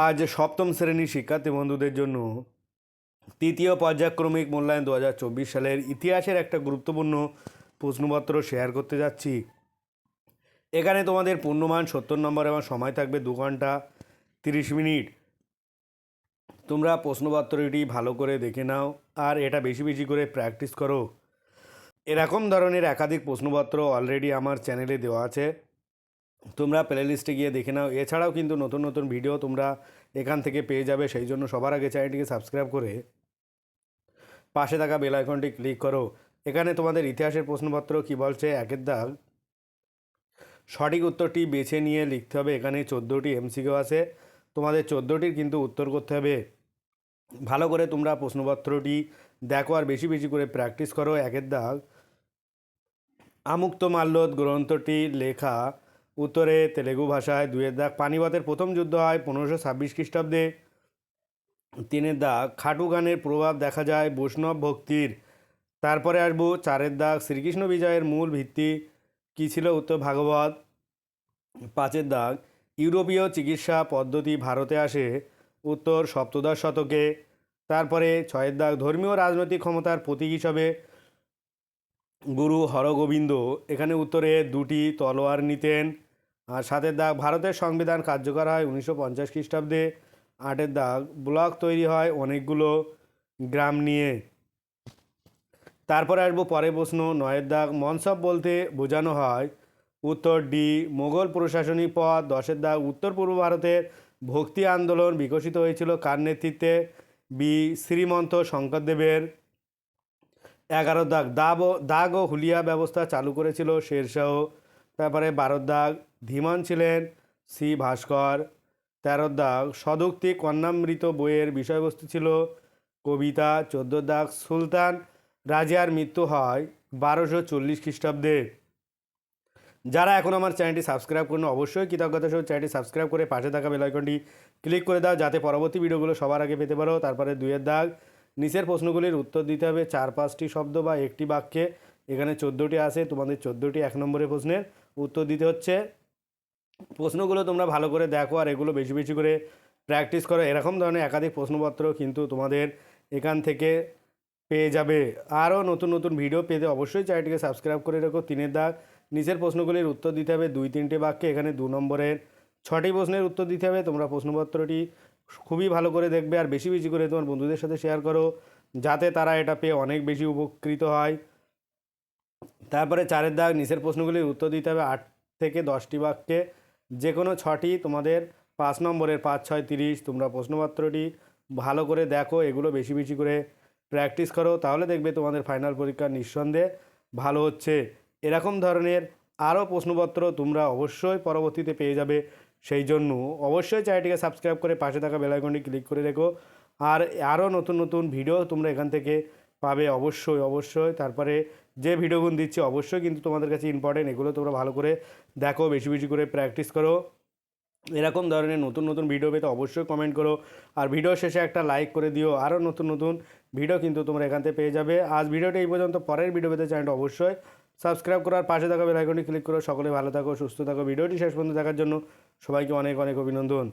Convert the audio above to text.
আজ সপ্তম শ্রেণির শিক্ষার্থী বন্ধুদের জন্য তৃতীয় পর্যায়ক্রমিক মূল্যায়ন দু হাজার চব্বিশ সালের ইতিহাসের একটা গুরুত্বপূর্ণ প্রশ্নপত্র শেয়ার করতে যাচ্ছি। এখানে তোমাদের পূর্ণমান সত্তর নম্বর এবং সময় থাকবে দু ঘণ্টা তিরিশ মিনিট। তোমরা প্রশ্নপত্রটি ভালো করে দেখে নাও আর এটা বেশি বেশি করে প্র্যাকটিস করো। এরকম ধরনের একাধিক প্রশ্নপত্র অলরেডি আমার চ্যানেলে দেওয়া আছে। তোমরা প্লে লিস্টে গিয়ে দেখে নাও। এছাড়াও কিন্তু নতুন নতুন ভিডিও তোমরা এখান থেকে পেয়ে যাবে। সেই জন্য সবার আগে চ্যানেলটিকে সাবস্ক্রাইব করে পাশে থাকা বেল আইকনটি ক্লিক করো। এখানে তোমাদের ইতিহাসের প্রশ্নপত্র কি বলছে একের দাগ। সঠিক উত্তরটি বেছে নিয়ে লিখতে হবে। এখানে চোদ্দোটি এমসিকিউ আছে। তোমাদের চোদ্দোটির কিন্তু উত্তর করতে হবে। ভালো করে তোমরা প্রশ্নপত্রটি দেখো আর বেশি বেশি করে প্র্যাকটিস করো। একের দাগ। আমুক্ত মাল্যদ গ্রন্থটি লেখা উত্তরে তেলেগু ভাষায় দুয়ের দাগ। পানিপথের প্রথম যুদ্ধ হয় পনেরোশো ছাব্বিশ খ্রিস্টাব্দে। তিনের দাগ, খাটু গানের প্রভাব দেখা যায় বৈষ্ণব ভক্তির। তারপরে আসব চারের দাগ, শ্রীকৃষ্ণ বিজয়ের মূল ভিত্তি কী ছিল উত্তর ভাগবত। পাঁচের দাগ, ইউরোপীয় চিকিৎসা পদ্ধতি ভারতে আসে উত্তর সপ্তদশ শতকে। তারপরে ছয়ের দাগ, ধর্মীয় রাজনৈতিক ক্ষমতার প্রতীক হিসাবে গুরু হরগোবিন্দ। এখানে উত্তরে দুটি তলোয়ার নিতেন। আর সাতের দাগ, ভারতের সংবিধান কার্যকর হয় উনিশশো পঞ্চাশ খ্রিস্টাব্দে। আটের দাগ, ব্লক তৈরি হয় অনেকগুলো গ্রাম নিয়ে। তারপরে আসব পরে প্রশ্ন, নয়ের দাগ, মনসব বলতে বোঝানো হয় উত্তর ডি, মোগল প্রশাসনিক পদ দশের দাগ, উত্তর পূর্ব ভারতের ভক্তি আন্দোলন বিকশিত হয়েছিল কার নেতৃত্বে? বি, শ্রীমন্ত শঙ্করদেবের। এগারো দাগ, দাব, দাগ ও হুলিয়া ব্যবস্থা চালু করেছিল শেরশাহ তারপরে বারো দাগ ধীমান ছিলেন সি ভাস্কর। তেরো দাগ সদুক্তি কন্যামৃত বইয়ের বিষয়বস্তু ছিল কবিতা চোদ্দ দাগ সুলতান রাজিয়ার মৃত্যু হয় বারোশো চল্লিশ খ্রিস্টাব্দে। যারা এখন আমার চ্যানেলটি সাবস্ক্রাইব করুন অবশ্যই কৃতজ্ঞতা সহ চ্যানেলটি সাবস্ক্রাইব করে পাশে থাকা বেলাইকনটি ক্লিক করে দাও, যাতে পরবর্তী ভিডিওগুলো সবার আগে পেতে পারো। তারপরে দুইয়ের দাগ, নিচের প্রশ্নগুলির উত্তর দিতে হবে চার পাঁচটি শব্দ বা একটি বাক্যে। এখানে চোদ্দোটি আছে, তোমাদের চোদ্দোটি এক নম্বরের প্রশ্নের। উত্তর দিতে হচ্ছে। প্রশ্নগুলো তোমরা ভালো করে দেখো আর এগুলো বেশি বেশি করে প্র্যাকটিস করো। এরকম ধরনের একাধিক প্রশ্নপত্র কিন্তু তোমাদের এখান থেকে পেয়ে যাবে। আরও নতুন নতুন ভিডিও পেতে অবশ্যই চ্যানেলটিকে সাবস্ক্রাইব করে রেখো। তিনের দাগ, নিচের প্রশ্নগুলির উত্তর দিতে হবে দুই তিনটে বাক্যে। এখানে দু নম্বরের ছটি প্রশ্নের উত্তর দিতে হবে। তোমরা প্রশ্নপত্রটি খুবই ভালো করে দেখবে আর বেশি বেশি করে তোমার বন্ধুদের সাথে শেয়ার করো। যাতে তারা এটা পেয়ে অনেক বেশি উপকৃত হয়। তারপরে চারের দাগ, নিচের প্রশ্নগুলির উত্তর দিতে হবে আট থেকে দশটি বাক্যে। যে কোনো ছটি তোমাদের পাঁচ নম্বরের পাঁচ, ছয়, তিরিশ, তোমরা প্রশ্নপত্রটি ভালো করে দেখো, এগুলো বেশি বেশি করে প্র্যাকটিস করো, তাহলে দেখবে তোমাদের ফাইনাল পরীক্ষা নিঃসন্দেহে ভালো হচ্ছে। এরকম ধরনের আরও প্রশ্নপত্র তোমরা অবশ্যই পরবর্তীতে পেয়ে যাবে সেই জন্য। অবশ্যই চ্যানেলটিকে সাবস্ক্রাইব করে পাশে থাকা বেলাইকনটি ক্লিক করে রেখো। আর আরও নতুন নতুন ভিডিও তোমরা এখান থেকে পাবে অবশ্যই অবশ্যই। তারপরে যে ভিডিওগুলো দিচ্ছি অবশ্যই কিন্তু তোমাদের কাছে ইম্পর্টেন্ট এগুলো তোমরা ভালো করে দেখো, বেশি বেশি করে প্র্যাকটিস করো। এরকম ধরনের নতুন নতুন ভিডিও পেতে অবশ্যই কমেন্ট করো। আর ভিডিও শেষে একটা লাইক করে দিও। আরও নতুন নতুন ভিডিও কিন্তু তোমরা এখান থেকে পেয়ে যাবে। আজ ভিডিওটা এই পর্যন্ত। পরের ভিডিও পেতে চ্যানেলটা অবশ্যই সাবস্ক্রাইব করো আর পাশে থাকা বেলাইকনটি ক্লিক করো। সকলে ভালো থাকো, সুস্থ থাকো। ভিডিওটি শেষ পর্যন্ত দেখার জন্য সবাইকে অনেক অনেক অভিনন্দন।